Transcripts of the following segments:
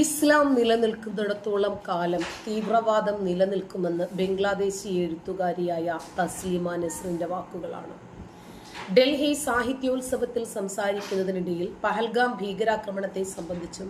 ഇസ്ലാം നിലനിൽക്കുന്നിടത്തോളം കാലം തീവ്രവാദം നിലനിൽക്കുമെന്ന് ബംഗ്ലാദേശി എഴുത്തുകാരിയായ തസ്ലീമ നസ്രിന്റെ വാക്കുകളാണ്. ഡൽഹി സാഹിത്യോത്സവത്തിൽ സംസാരിക്കുന്നതിനിടയിൽ പഹൽഗാം ഭീകരാക്രമണത്തെ സംബന്ധിച്ചും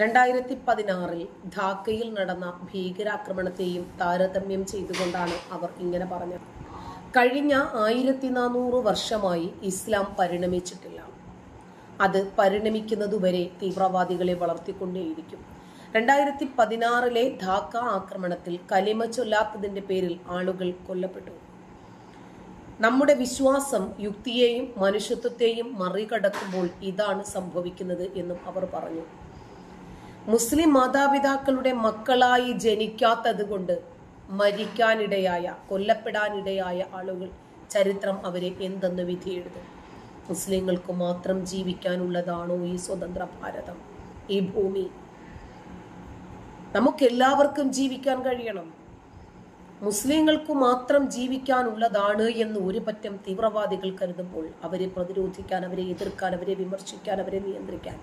രണ്ടായിരത്തി പതിനാറിൽ ധാക്കയിൽ നടന്ന ഭീകരാക്രമണത്തെയും താരതമ്യം ചെയ്തുകൊണ്ടാണ് അവർ ഇങ്ങനെ പറഞ്ഞത്. കഴിഞ്ഞ ആയിരത്തി നാനൂറ് വർഷമായി ഇസ്ലാം പരിണമിച്ചിട്ടില്ല. അത് പരിണമിക്കുന്നതുവരെ തീവ്രവാദികളെ വളർത്തിക്കൊണ്ടേയിരിക്കും. രണ്ടായിരത്തി പതിനാറിലെ ധാക്ക ആക്രമണത്തിൽ കലിമ ചൊല്ലാത്തതിന്റെ പേരിൽ ആളുകൾ കൊല്ലപ്പെട്ടു. നമ്മുടെ വിശ്വാസം യുക്തിയെയും മനുഷ്യത്വത്തെയും മറികടക്കുമ്പോൾ ഇതാണ് സംഭവിക്കുന്നത് എന്നും അവർ പറഞ്ഞു. മുസ്ലിം മാതാപിതാക്കളുടെ മക്കളായി ജനിക്കാത്തത് കൊണ്ട് മരിക്കാനിടയായ കൊല്ലപ്പെടാനിടയായ ആളുകൾ ചരിത്രം അവരെ എന്തെന്ന് വിധിയെഴുതും? മുസ്ലിങ്ങൾക്ക് മാത്രം ജീവിക്കാനുള്ളതാണോ ഈ സ്വതന്ത്ര ഭാരതം ഈ ഭൂമി? നമുക്കെല്ലാവർക്കും ജീവിക്കാൻ കഴിയണം. മുസ്ലിങ്ങൾക്ക് മാത്രം ജീവിക്കാനുള്ളതാണ് എന്ന് ഒരു പറ്റം തീവ്രവാദികൾ കരുതുമ്പോൾ അവരെ പ്രതിരോധിക്കാൻ അവരെ എതിർക്കാൻ അവരെ വിമർശിക്കാൻ അവരെ നിയന്ത്രിക്കാൻ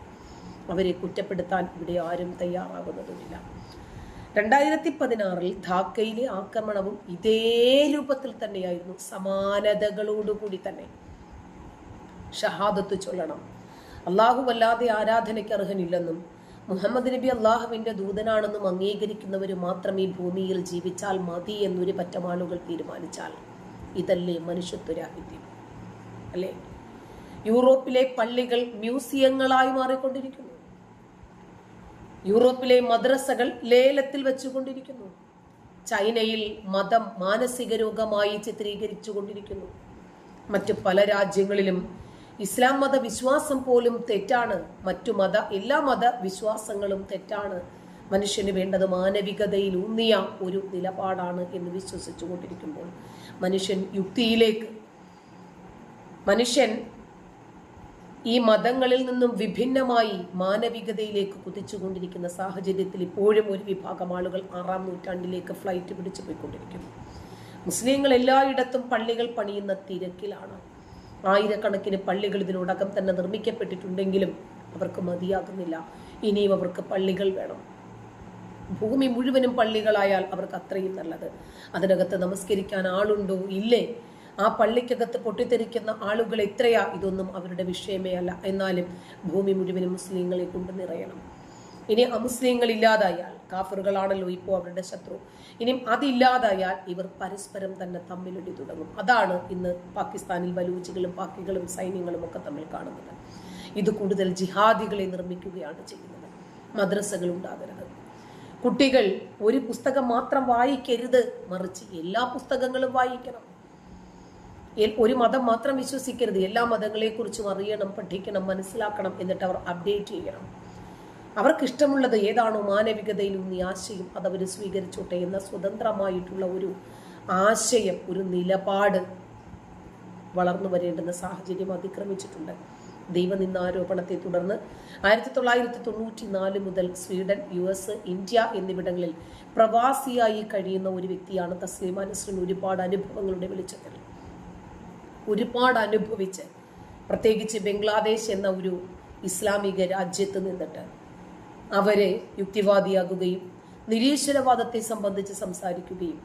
അവരെ കുറ്റപ്പെടുത്താൻ ഇവിടെ ആരും തയ്യാറാകുന്നതുമില്ല. രണ്ടായിരത്തി പതിനാറിൽ ധാക്കയിലെ ആക്രമണവും ഇതേ രൂപത്തിൽ തന്നെയായിരുന്നു സമാനതകളോടുകൂടി തന്നെ. ഷഹാദത്ത് ചൊല്ലണം. അള്ളാഹു വല്ലാതെ ആരാധനയ്ക്ക് അർഹനില്ലെന്നും മുഹമ്മദ് നബി അള്ളാഹുവിന്റെ ദൂതനാണെന്നും അംഗീകരിക്കുന്നവർ മാത്രം ഈ ഭൂമിയിൽ ജീവിച്ചാൽ മതി എന്നൊരു പറ്റം ആളുകൾ തീരുമാനിച്ചാൽ ഇതല്ലേ മനുഷ്യത്വരാഹിത്യം. അല്ലേ? യൂറോപ്പിലെ പള്ളികൾ മ്യൂസിയങ്ങളായി മാറിക്കൊണ്ടിരിക്കുന്നു. യൂറോപ്പിലെ മദ്രസകൾ ലേലത്തിൽ വെച്ചുകൊണ്ടിരിക്കുന്നു. ചൈനയിൽ മതം മാനസിക രോഗമായി ചിത്രീകരിച്ചു കൊണ്ടിരിക്കുന്നു മറ്റു പല രാജ്യങ്ങളിലും ഇസ്ലാം മത വിശ്വാസം പോലും തെറ്റാണ്. മറ്റു മത എല്ലാ മത വിശ്വാസങ്ങളും തെറ്റാണ്. മനുഷ്യന് വേണ്ടത് മാനവികതയിൽ ഊന്നിയ ഒരു നിലപാടാണ് എന്ന് വിശ്വസിച്ചു കൊണ്ടിരിക്കുമ്പോൾ മനുഷ്യൻ യുക്തിയിലേക്ക് മനുഷ്യൻ ഈ മതങ്ങളിൽ നിന്നും വിഭിന്നമായി മാനവികതയിലേക്ക് കുതിച്ചുകൊണ്ടിരിക്കുന്ന സാഹചര്യത്തിൽ ഇപ്പോഴും ഒരു വിഭാഗം ആളുകൾ ആറാം നൂറ്റാണ്ടിലേക്ക് ഫ്ലൈറ്റ് പിടിച്ചു പോയിക്കൊണ്ടിരിക്കുന്നു. മുസ്ലിങ്ങൾ എല്ലായിടത്തും പള്ളികൾ പണിയുന്ന തിരക്കിലാണ്. ആയിരക്കണക്കിന് പള്ളികൾ ഇതിനോടകം തന്നെ നിർമ്മിക്കപ്പെട്ടിട്ടുണ്ടെങ്കിലും അവർക്ക് മതിയാകുന്നില്ല. ഇനിയും അവർക്ക് പള്ളികൾ വേണം. ഭൂമി മുഴുവനും പള്ളികളായാൽ അവർക്ക് അത്രയും നല്ലത്. അതിനകത്ത് നമസ്കരിക്കാൻ ആളുണ്ടോ? ഇല്ലേ? ആ പള്ളിക്കകത്ത് പൊട്ടിത്തെറിക്കുന്ന ആളുകൾ എത്രയാ? ഇതൊന്നും അവരുടെ വിഷയമേ അല്ല. എന്നാലും ഭൂമി മുഴുവനും മുസ്ലിങ്ങളെ കൊണ്ട് നിറയണം. ഇനി അമുസ്ലിങ്ങൾ ഇല്ലാതായാൽ കാഫറുകളാണല്ലോ ഇപ്പോൾ അവരുടെ ശത്രു. ഇനിയും അതില്ലാതായാൽ ഇവർ പരസ്പരം തന്നെ തമ്മിലൊടി തുടങ്ങും. അതാണ് ഇന്ന് പാകിസ്ഥാനിൽ ബലൂച്ചികളും പാക്കികളും സൈന്യങ്ങളും ഒക്കെ തമ്മിൽ കാണുന്നത്. ഇത് കൂടുതൽ ജിഹാദികളെ നിർമ്മിക്കുകയാണ് ചെയ്യുന്നത്. മദ്രസകൾ ഉണ്ടാകരുത്. കുട്ടികൾ ഒരു പുസ്തകം മാത്രം വായിക്കരുത്. മറിച്ച് എല്ലാ പുസ്തകങ്ങളും വായിക്കണം. ഒരു മതം മാത്രം വിശ്വസിക്കരുത്. എല്ലാ മതങ്ങളെക്കുറിച്ചും അറിയണം പഠിക്കണം മനസ്സിലാക്കണം എന്നിട്ട് അവർ അപ്ഡേറ്റ് ചെയ്യണം. അവർക്ക് ഇഷ്ടമുള്ളത് ഏതാണോ മാനവികതയിൽ ഈ ആശയം അതവർ സ്വീകരിച്ചോട്ടെ എന്ന സ്വതന്ത്രമായിട്ടുള്ള ഒരു ആശയം ഒരു നിലപാട് വളർന്നു വരേണ്ടുന്ന സാഹചര്യം അതിക്രമിച്ചിട്ടുണ്ട്. ദൈവനിന്നാരോപണത്തെ തുടർന്ന് ആയിരത്തി തൊള്ളായിരത്തി തൊണ്ണൂറ്റി നാല് മുതൽ സ്വീഡൻ യു എസ് ഇന്ത്യ എന്നിവിടങ്ങളിൽ പ്രവാസിയായി കഴിയുന്ന ഒരു വ്യക്തിയാണ് നസ്രിൻ ഒരുപാട് അനുഭവങ്ങളുടെ വെളിച്ചത്തിൽ. ഒരുപാട് അനുഭവിച്ച് പ്രത്യേകിച്ച് ബംഗ്ലാദേശ് എന്ന ഒരു ഇസ്ലാമിക രാജ്യത്ത് നിന്നിട്ട് അവരെ യുക്തിവാദിയാകുകയും നിരീശ്വരവാദത്തെ സംബന്ധിച്ച് സംസാരിക്കുകയും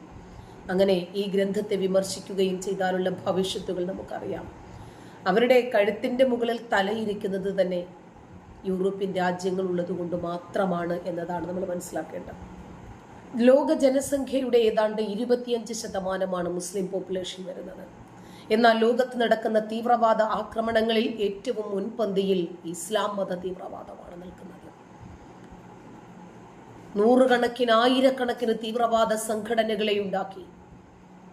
അങ്ങനെ ഈ ഗ്രന്ഥത്തെ വിമർശിക്കുകയും ചെയ്താലുള്ള ഭവിഷ്യത്തുകൾ നമുക്കറിയാം. അവരുടെ കഴുത്തിന്റെ മുകളിൽ തലയിരിക്കുന്നത് തന്നെ യൂറോപ്യൻ രാജ്യങ്ങൾ ഉള്ളതുകൊണ്ട് മാത്രമാണ് എന്നതാണ് നമ്മൾ മനസ്സിലാക്കേണ്ടത്. ലോക ജനസംഖ്യയുടെ ഏതാണ്ട് ഇരുപത്തിയഞ്ച് ശതമാനമാണ് മുസ്ലിം പോപ്പുലേഷൻ വരുന്നത്. എന്നാൽ ലോകത്ത് നടക്കുന്ന തീവ്രവാദ ആക്രമണങ്ങളിൽ ഏറ്റവും മുൻപന്തിയിൽ ഇസ്ലാം മത തീവ്രവാദമാണ് നൂറുകണക്കിന് ആയിരക്കണക്കിന് തീവ്രവാദ സംഘടനകളെ ഉണ്ടാക്കി.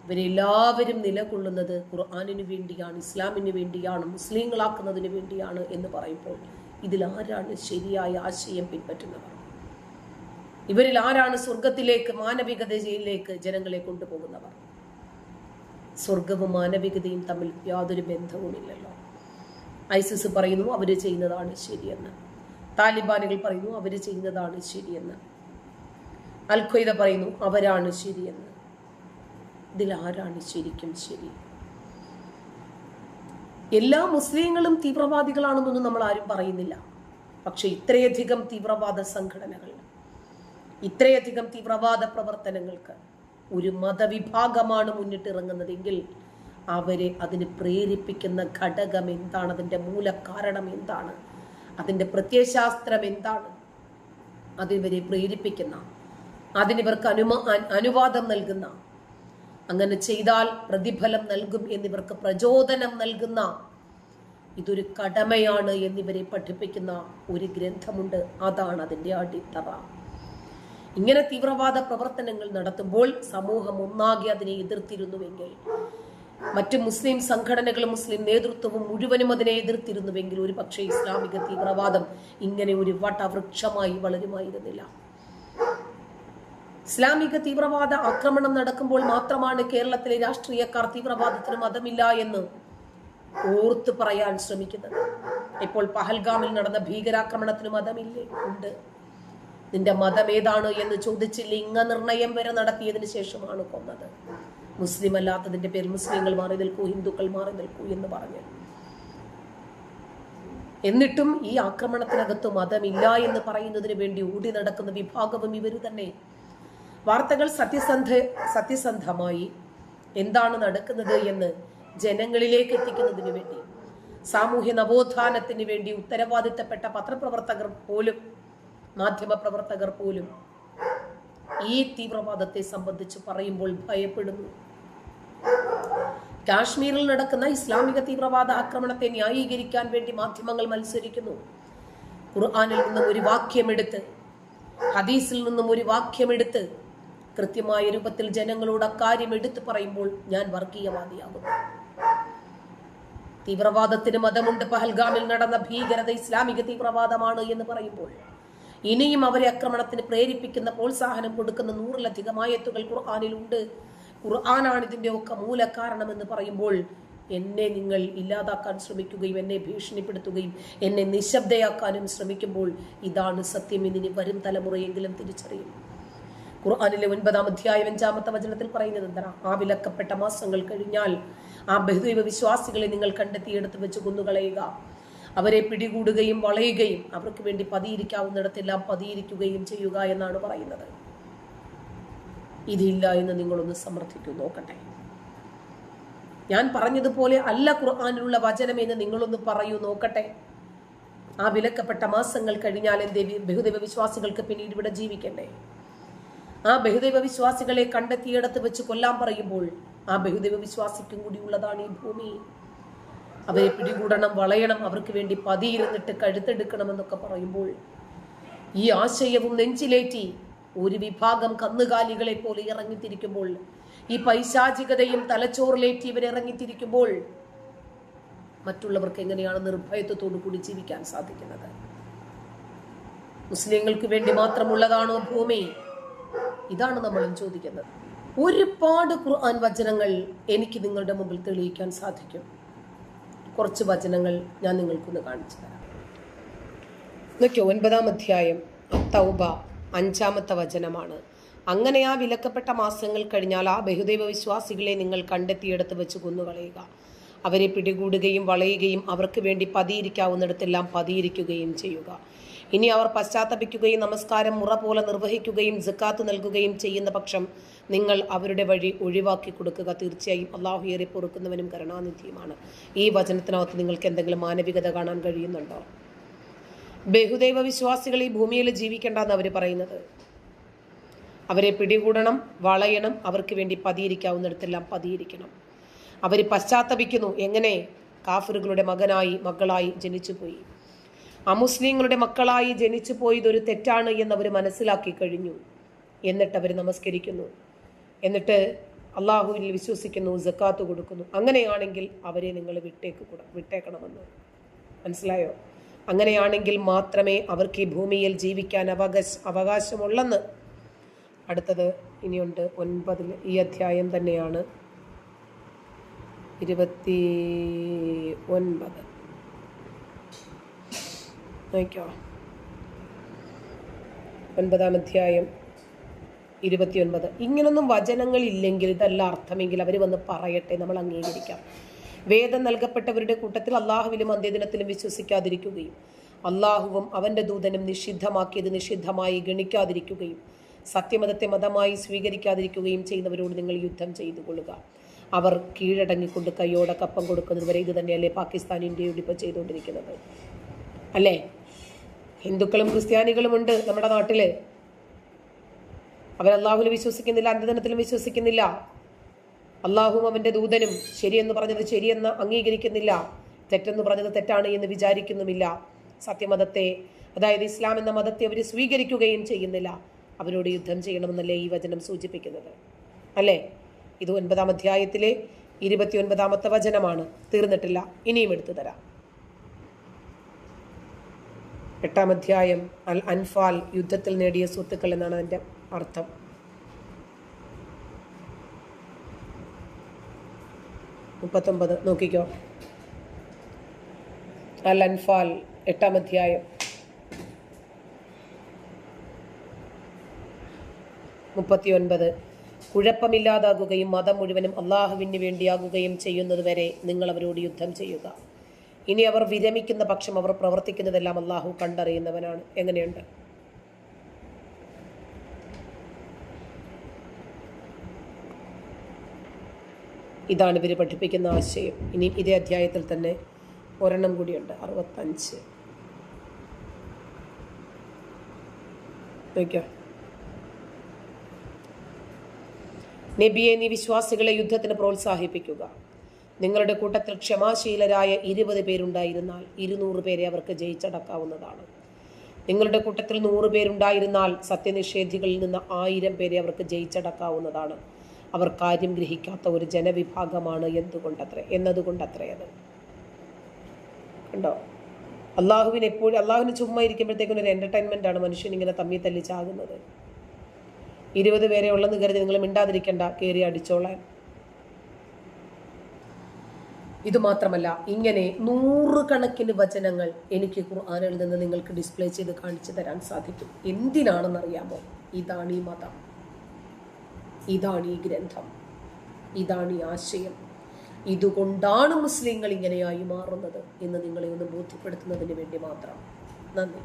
ഇവരെല്ലാവരും നിലകൊള്ളുന്നത് ഖുർആാനിനു വേണ്ടിയാണ് ഇസ്ലാമിന് വേണ്ടിയാണ് മുസ്ലിങ്ങളാക്കുന്നതിന് വേണ്ടിയാണ് എന്ന് പറയുമ്പോൾ ഇതിൽ ആരാണ് ശരിയായ ആശയം പിൻപറ്റുന്നവർ? ഇവരിൽ ആരാണ് സ്വർഗത്തിലേക്ക് മാനവികതയിലേക്ക് ജനങ്ങളെ കൊണ്ടുപോകുന്നവർ? സ്വർഗവും മാനവികതയും തമ്മിൽ യാതൊരു ബന്ധവുമില്ലല്ലോ. ഐസിസ് പറയുന്നു അവർ ചെയ്യുന്നതാണ് ശരിയെന്ന്. താലിബാനുകൾ പറയുന്നു അവർ ചെയ്യുന്നതാണ് ശരിയെന്ന്. അൽ ഖ്വയ്ദ പറയുന്നു അവരാണ് ശരിയെന്ന് ഇതിൽ ആരാണ് ശരിക്കും ശരി? എല്ലാ മുസ്ലിങ്ങളും തീവ്രവാദികളാണെന്നൊന്നും നമ്മൾ ആരും പറയുന്നില്ല. പക്ഷെ ഇത്രയധികം തീവ്രവാദ സംഘടനകൾ ഇത്രയധികം തീവ്രവാദ പ്രവർത്തനങ്ങൾക്ക് ഒരു മതവിഭാഗമാണ് മുന്നിട്ടിറങ്ങുന്നതെങ്കിൽ അവരെ അതിന് പ്രേരിപ്പിക്കുന്ന ഘടകം എന്താണ്? അതിന്റെ മൂലകാരണം എന്താണ്? അതിന്റെ പ്രത്യയശാസ്ത്രം എന്താണ്? അതിവരെ പ്രേരിപ്പിക്കുന്ന അതിനിവർക്ക് അനുമാ അനുവാദം നൽകുന്ന. അങ്ങനെ ചെയ്താൽ പ്രതിഫലം നൽകും എന്നിവർക്ക് പ്രചോദനം നൽകുന്ന. ഇതൊരു കടമയാണ് എന്നിവരെ പഠിപ്പിക്കുന്ന ഒരു ഗ്രന്ഥമുണ്ട്. അതാണ് അതിന്റെ അടിത്തറ. ഇങ്ങനെ തീവ്രവാദ പ്രവർത്തനങ്ങൾ നടത്തുമ്പോൾ സമൂഹം ഒന്നാകെ അതിനെ എതിർത്തിരുന്നുവെങ്കിൽ മറ്റു മുസ്ലിം സംഘടനകളും മുസ്ലിം നേതൃത്വവും മുഴുവനും അതിനെ എതിർത്തിരുന്നുവെങ്കിൽ ഒരു പക്ഷേ ഇസ്ലാമിക തീവ്രവാദം ഇങ്ങനെ ഒരു വട്ടവൃക്ഷമായി വളരുമായിരുന്നില്ല. ഇസ്ലാമിക തീവ്രവാദ ആക്രമണം നടക്കുമ്പോൾ മാത്രമാണ് കേരളത്തിലെ രാഷ്ട്രീയക്കാർ തീവ്രവാദത്തിന് മതമില്ല എന്ന് ഓർത്ത് പറയാൻ ശ്രമിക്കുന്നത്. ഇപ്പോൾ പഹൽഗാമിൽ നടന്ന ഭീകരാക്രമണത്തിന് മതമില്ലേ? ഉണ്ട്. നിന്റെ മതം ഏതാണ് എന്ന് ചോദിച്ച് ലിംഗനിർണയം വരെ നടത്തിയതിന് ശേഷമാണ് കൊന്നത്. മുസ്ലിം അല്ലാത്തതിന്റെ പേരിൽ മുസ്ലിങ്ങൾ മാറി നിൽക്കൂ ഹിന്ദുക്കൾ മാറി നിൽക്കൂ എന്ന് പറഞ്ഞു. എന്നിട്ടും ഈ ആക്രമണത്തിനകത്ത് മതമില്ല എന്ന് പറയുന്നതിന് വേണ്ടി ഓടി നടക്കുന്ന വിഭാഗവും ഇവർ തന്നെ വാർത്തകൾ സത്യസന്ധ സത്യസന്ധമായി എന്താണ് നടക്കുന്നത് എന്ന് ജനങ്ങളിലേക്ക് എത്തിക്കുന്നതിന് വേണ്ടി സാമൂഹ്യ നവോത്ഥാനത്തിന് വേണ്ടി ഉത്തരവാദിത്തപ്പെട്ട പത്രപ്രവർത്തകർ പോലും മാധ്യമപ്രവർത്തകർ പോലും ഈ തീവ്രവാദത്തെ സംബന്ധിച്ച് പറയുമ്പോൾ ഭയപ്പെടുന്നു. കാശ്മീരിൽ നടക്കുന്ന ഇസ്ലാമിക തീവ്രവാദ ആക്രമണത്തെ ന്യായീകരിക്കാൻ വേണ്ടി മാധ്യമങ്ങൾ മത്സരിക്കുന്നു. ഖുർആാനിൽ നിന്നും ഒരു വാക്യമെടുത്ത് ഹദീസിൽ നിന്നും ഒരു വാക്യമെടുത്ത് കൃത്യമായ രൂപത്തിൽ ജനങ്ങളോട് അക്കാര്യം എടുത്തു പറയുമ്പോൾ ഞാൻ വർഗീയവാദിയാകുന്നു തീവ്രവാദത്തിന് മതമുണ്ട്. പഹൽഗാമിൽ നടന്ന ഭീകരത ഇസ്ലാമിക തീവ്രവാദമാണ് എന്ന് പറയുമ്പോൾ ഇനിയും അവരെ ആക്രമണത്തിന് പ്രേരിപ്പിക്കുന്ന പ്രോത്സാഹനം കൊടുക്കുന്ന നൂറിലധികം ആയത്തുകൾ ഖുർആാനിലുണ്ട്. ഖുർആാനാണ് ഇതിന്റെ ഒക്കെ മൂലകാരണമെന്ന് പറയുമ്പോൾ എന്നെ നിങ്ങൾ ഇല്ലാതാക്കാൻ ശ്രമിക്കുകയും എന്നെ ഭീഷണിപ്പെടുത്തുകയും എന്നെ നിശബ്ദയാക്കാനും ശ്രമിക്കുമ്പോൾ ഇതാണ് സത്യം ഇതിന് വരും തലമുറയെങ്കിലും തിരിച്ചറിയും. ഖുർആാനിലെ ഒൻപതാം അധ്യായം അഞ്ചാമത്തെ വചനത്തിൽ പറയുന്നത് എന്താണ്? ആ വിലക്കപ്പെട്ട മാസങ്ങൾ കഴിഞ്ഞാൽ ആ ബഹുദൈവ വിശ്വാസികളെ നിങ്ങൾ കണ്ടെത്തിയെടുത്ത് വെച്ച് കൊന്നുകളയുക അവരെ പിടികൂടുകയും വളയുകയും അവർക്ക് വേണ്ടി പതിയിരിക്കാവുന്നിടത്തെല്ലാം പതിയിരിക്കുകയും ചെയ്യുക എന്നാണ് പറയുന്നത്. ഇതില്ല എന്ന് നിങ്ങളൊന്ന് സമർത്ഥിക്കൂ നോക്കട്ടെ. ഞാൻ പറഞ്ഞതുപോലെ അല്ല ഖുർആാനിലുള്ള വചനം എന്ന് നിങ്ങളൊന്ന് പറയൂ നോക്കട്ടെ. ആ വിലക്കപ്പെട്ട മാസങ്ങൾ കഴിഞ്ഞാൽ എന്തേ? ബഹുദൈവ വിശ്വാസികൾക്ക് പിന്നീട് ഇവിടെ ജീവിക്കണ്ടേ? ആ ബഹുദൈവ വിശ്വാസികളെ കണ്ടെത്തിയിടത്ത് വെച്ച് കൊല്ലാൻ പറയുമ്പോൾ ആ ബഹുദൈവ വിശ്വാസിക്കും കൂടിയുള്ളതാണ് ഈ ഭൂമി. അവരെ പിടികൂടണം വളയണം അവർക്ക് വേണ്ടി പതിയിരുന്നിട്ട് കഴുത്തെടുക്കണമെന്നൊക്കെ പറയുമ്പോൾ ഈ ആശയവും നെഞ്ചിലേറ്റി ഒരു വിഭാഗം കന്നുകാലികളെ പോലെ ഇറങ്ങിത്തിരിക്കുമ്പോൾ ഈ പൈശാചികതയും തലച്ചോറിലേറ്റി ഇവർ ഇറങ്ങിത്തിരിക്കുമ്പോൾ മറ്റുള്ളവർക്ക് എങ്ങനെയാണ് നിർഭയത്വത്തോടു കൂടി ജീവിക്കാൻ സാധിക്കുന്നത്? മുസ്ലിങ്ങൾക്ക് വേണ്ടി മാത്രമുള്ളതാണോ ഭൂമി? ഇതാണ് നമ്മളും ചോദിക്കുന്നത്. ഒരുപാട് ഖുർആൻ വചനങ്ങൾ എനിക്ക് നിങ്ങളുടെ മുമ്പിൽ തെളിയിക്കാൻ സാധിക്കും. കുറച്ച് വചനങ്ങൾ ഞാൻ നിങ്ങൾക്കൊന്ന് കാണിച്ചു തരാം. നോക്കിയോ ഒൻപതാം അധ്യായം തൗബ അഞ്ചാമത്തെ വചനമാണ്. അങ്ങനെ ആ വിലക്കപ്പെട്ട മാസങ്ങൾ കഴിഞ്ഞാൽ ആ ബഹുദൈവ വിശ്വാസികളെ നിങ്ങൾ കണ്ടെത്തിയെടുത്ത് വെച്ച് കൊന്നുകളയുക. അവരെ പിടികൂടുകയും വളയുകയും അവർക്ക് വേണ്ടി പതിയിരിക്കാവുന്നിടത്തെല്ലാം പതിയിരിക്കുകയും ചെയ്യുക. ഇനി അവർ പശ്ചാത്തപിക്കുകയും നമസ്കാരം മുറ പോലെ നിർവഹിക്കുകയും ജക്കാത്ത് നൽകുകയും ചെയ്യുന്ന പക്ഷം നിങ്ങൾ അവരുടെ വഴി ഒഴിവാക്കി കൊടുക്കുക. തീർച്ചയായും അള്ളാഹു ഏറെ പൊറുക്കുന്നവനും കരുണാനിധിയുമാണ്. ഈ വചനത്തിനകത്ത് നിങ്ങൾക്ക് എന്തെങ്കിലും മാനവികത കാണാൻ കഴിയുന്നുണ്ടോ? ബഹുദൈവ വിശ്വാസികൾ ഈ ഭൂമിയിൽ ജീവിക്കേണ്ടെന്ന് അവർ പറയുന്നത്. അവരെ പിടികൂടണം വളയണം അവർക്ക് വേണ്ടി പതിയിരിക്കാവുന്നിടത്തെല്ലാം പതിയിരിക്കണം. അവർ പശ്ചാത്തപിക്കുന്നു. എങ്ങനെ? കാഫറുകളുടെ മകനായി മകളായി ജനിച്ചുപോയി. അമുസ്ലിങ്ങളുടെ മക്കളായി ജനിച്ചു പോയതൊരു തെറ്റാണ് എന്നവർ മനസ്സിലാക്കി കഴിഞ്ഞു. എന്നിട്ട് അവർ നമസ്കരിക്കുന്നു. എന്നിട്ട് അള്ളാഹുവിൽ വിശ്വസിക്കുന്നു ജക്കാത്ത് കൊടുക്കുന്നു. അങ്ങനെയാണെങ്കിൽ അവരെ നിങ്ങൾ വിട്ടേക്ക് വിട്ടേക്കണമെന്ന്. മനസ്സിലായോ? അങ്ങനെയാണെങ്കിൽ മാത്രമേ അവർക്ക് ഈ ഭൂമിയിൽ ജീവിക്കാൻ അവകാശ അവകാശമുള്ളെന്ന്. അടുത്തത് ഇനിയുണ്ട് ഒൻപതിൽ ഈ അധ്യായം തന്നെയാണ്. ഇരുപത്തി ഒൻപത്. നോക്കിയോ ഒൻപതാം അധ്യായം ഇരുപത്തിയൊൻപത്. ഇങ്ങനൊന്നും വചനങ്ങളില്ലെങ്കിൽ ഇതല്ല അർത്ഥമെങ്കിൽ അവർ വന്ന് പറയട്ടെ നമ്മൾ അംഗീകരിക്കാം. വേദം നൽകപ്പെട്ടവരുടെ കൂട്ടത്തിൽ അള്ളാഹുവിലും അന്ത്യദിനത്തിലും വിശ്വസിക്കാതിരിക്കുകയും അള്ളാഹുവും അവന്റെ ദൂതനും നിഷിദ്ധമാക്കിയത് നിഷിദ്ധമായി ഗണിക്കാതിരിക്കുകയും സത്യമതത്തെ മതമായി സ്വീകരിക്കാതിരിക്കുകയും ചെയ്യുന്നവരോട് നിങ്ങൾ യുദ്ധം ചെയ്തു കൊള്ളുക. അവർ കീഴടങ്ങിക്കൊണ്ട് കയ്യോടെ കപ്പം കൊടുക്കുന്നതുവരെ ഇത് തന്നെയല്ലേ പാകിസ്ഥാൻ ഇന്ത്യയോട് ഇപ്പോൾ ചെയ്തുകൊണ്ടിരിക്കുന്നത്. അല്ലേ? ഹിന്ദുക്കളും ക്രിസ്ത്യാനികളുമുണ്ട് നമ്മുടെ നാട്ടിൽ. അവർ അള്ളാഹുവിൽ വിശ്വസിക്കുന്നില്ല അന്ത്യദിനത്തിലും വിശ്വസിക്കുന്നില്ല. അള്ളാഹുവും അവന്റെ ദൂതനും ശരിയെന്ന് പറഞ്ഞത് ശരിയെന്ന് അംഗീകരിക്കുന്നില്ല. തെറ്റെന്ന് പറഞ്ഞത് തെറ്റാണ് എന്ന് വിചാരിക്കുന്നുമില്ല. സത്യമതത്തെ അതായത് ഇസ്ലാം എന്ന മതത്തെ അവർ സ്വീകരിക്കുകയും ചെയ്യുന്നില്ല. അവരോട് യുദ്ധം ചെയ്യണമെന്നല്ലേ ഈ വചനം സൂചിപ്പിക്കുന്നത്? അല്ലേ? ഇത് ഒൻപതാം അധ്യായത്തിലെ ഇരുപത്തി ഒൻപതാമത്തെ വചനമാണ്. തീർന്നിട്ടില്ല. ഇനിയും എടുത്തു തരാം. എട്ടാം അധ്യായം അൽ അൻഫാൽ യുദ്ധത്തിൽ നേടിയ സ്വത്തുക്കൾ എന്നാണ് അതിന്റെ അർത്ഥം. മുപ്പത്തൊമ്പത് നോക്കിക്കോ. അൽ അൻഫാൽ എട്ടാം അധ്യായം. മുപ്പത്തി ഒൻപത് കുഴപ്പമില്ലാതാകുകയും മതം മുഴുവനും അള്ളാഹുവിന് വേണ്ടിയാകുകയും ചെയ്യുന്നതുവരെ നിങ്ങൾ അവരോട് യുദ്ധം ചെയ്യുക. ഇനി അവർ വിരമിക്കുന്ന പക്ഷം അവർ പ്രവർത്തിക്കുന്നതെല്ലാം അള്ളാഹു കണ്ടറിയുന്നവനാണ്. എങ്ങനെയുണ്ട്? ഇതാണ് ഇവർ പഠിപ്പിക്കുന്ന ആശയം. ഇനി ഇതേ അധ്യായത്തിൽ തന്നെ ഒരെണ്ണം കൂടിയുണ്ട്. അറുപത്തഞ്ച്. നബിയെ നീ വിശ്വാസികളെ യുദ്ധത്തിന് പ്രോത്സാഹിപ്പിക്കുക. നിങ്ങളുടെ കൂട്ടത്തിൽ ക്ഷമാശീലരായ ഇരുപത് പേരുണ്ടായിരുന്നാൽ ഇരുന്നൂറ് പേരെ അവർക്ക് ജയിച്ചടക്കാവുന്നതാണ്. നിങ്ങളുടെ കൂട്ടത്തിൽ നൂറ് പേരുണ്ടായിരുന്നാൽ സത്യനിഷേധികളിൽ നിന്ന് ആയിരം പേരെ അവർക്ക് ജയിച്ചടക്കാവുന്നതാണ്. അവർ കാര്യം ഗ്രഹിക്കാത്ത ഒരു ജനവിഭാഗമാണ് എന്തുകൊണ്ടത്ര? എന്നതുകൊണ്ടത്രേ അത്. കണ്ടോ? അള്ളാഹുവിന് എപ്പോഴും അള്ളാഹുവിന് ചുമ്മാ ഇരിക്കുമ്പോഴത്തേക്കും ഒരു എന്റർടൈൻമെന്റ് ആണ് മനുഷ്യൻ ഇങ്ങനെ തമ്മി തല്ലിച്ചാകുന്നത് ഇരുപത് പേരെ ഉള്ളെന്ന് കരുതി നിങ്ങൾ മിണ്ടാതിരിക്കണ്ട കയറി അടിച്ചോളാൻ. ഇത് മാത്രമല്ല ഇങ്ങനെ നൂറുകണക്കിന് വചനങ്ങൾ എനിക്ക് ഖുർആാനിൽ നിന്ന് നിങ്ങൾക്ക് ഡിസ്പ്ലേ ചെയ്ത് കാണിച്ചു തരാൻ സാധിക്കും. എന്തിനാണെന്നറിയാമോ? ഇതാണ് ഈ മതം. ഇതാണ് ഈ ഗ്രന്ഥം. ഇതാണ് ഈ ആശയം. ഇതുകൊണ്ടാണ് മുസ്ലിങ്ങൾ ഇങ്ങനെയായി മാറുന്നത് എന്ന് നിങ്ങളെ ഒന്ന് ബോധ്യപ്പെടുത്തുന്നതിന് വേണ്ടി മാത്രം. നന്ദി.